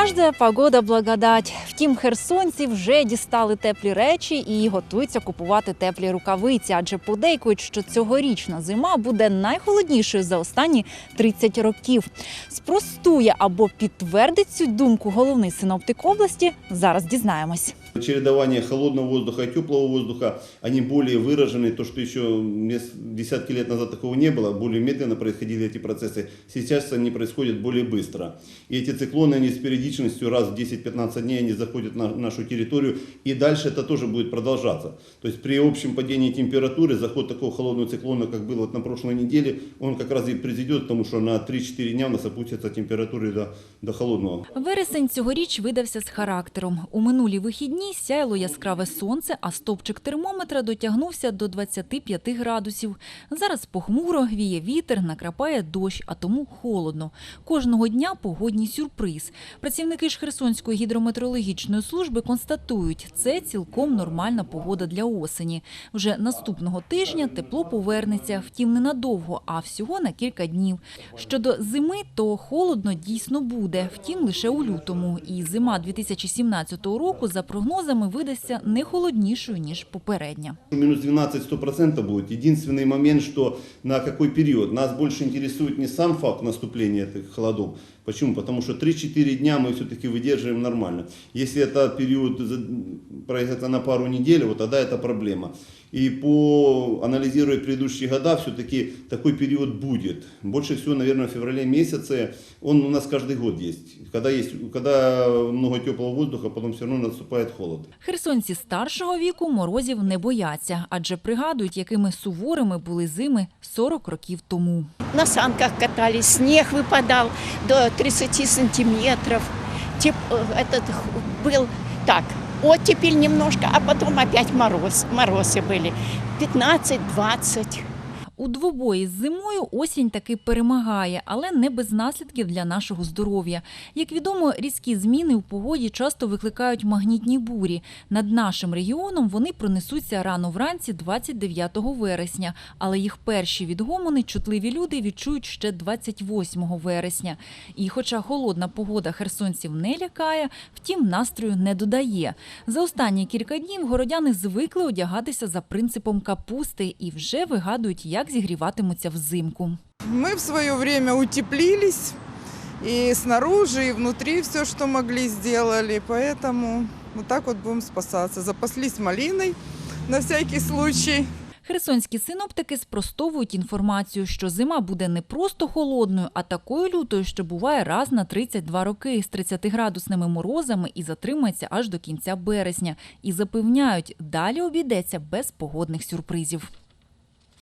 Каждая погода благодать. Втім, херсонці вже дістали теплі речі і готуються купувати теплі рукавиці, адже подейкують, що цьогорічна зима буде найхолоднішою за останні 30 років. Спростує або підтвердить цю думку головний синоптик області. Зараз дізнаємось. Чередование холодного воздуха и теплого воздуха, они более выражены. То, что еще нес- десятки лет назад такого не было, более медленно происходили эти процессы. Сейчас они происходят более быстро. И эти циклоны, они с периодичностью раз в 10-15 дней они заходят на нашу территорию. И дальше это тоже будет продолжаться. То есть при общем падении температуры заход такого холодного циклона, как было вот на прошлой неделе, он как раз и приведет к тому, что на 3-4 дня у нас опустятся температуры до, до холодного. Вересень цьогоріч видався з характером. У минулі вихідні сяяло яскраве сонце, а стопчик термометра дотягнувся до 25 градусів. Зараз похмуро віє вітер, накрапає дощ, а тому холодно. Кожного дня погодній сюрприз. Працівники ж Херсонської гідрометеорологічної служби констатують, це цілком нормальна погода для осені. Вже наступного тижня тепло повернеться, втім ненадовго, а всього на кілька днів. Щодо зими, то холодно дійсно буде, втім лише у лютому. І зима 2017 року, за прогнозами, видасться не холоднішою ніж попередня. Минус 12 100% будет. Единственный момент, что на какой период. Нас больше интересует не сам факт наступления этих холодов. Почему? Потому что 3-4 дня мы все-таки выдерживаем нормально. Если это период за- произойдет на пару недель, вот тогда это проблема. И по анализируя предыдущие года, все-таки такой период будет. Больше всего, наверное, в феврале месяце. Он у нас каждый год есть. Когда, есть, когда много теплого воздуха, потом все равно наступает холод. Херсонці старшого віку морозів не бояться, адже пригадують, якими суворими були зими 40 років тому. На санках катались, снег выпадал до 30 сантиметров. Теп- э, Этот х- был так, оттепель немножко, а потом опять мороз, морозы были. 15-20. у двобої з зимою осінь таки перемагає, але не без наслідків для нашого здоров'я. Як відомо, різкі зміни у погоді часто викликають магнітні бурі. Над нашим регіоном вони пронесуться рано вранці 29 вересня, але їх перші відгомони чутливі люди відчують ще 28 вересня. І хоча холодна погода херсонців не лякає, втім настрою не додає. За останні кілька днів городяни звикли одягатися за принципом капусти і вже вигадують, як зігріватимуться взимку. Мы в свое время утеплились и снаружи, и внутри все, что могли, сделали. Поэтому вот так вот будем спасаться. Запаслись малиной на всякий случай. Херсонські синоптики спростовують інформацію, що зима буде не просто холодною, а такою лютою, що буває раз на 32 роки з 30-градусними морозами і затримається аж до кінця березня. І запевняють, далі обійдеться без погодних сюрпризів.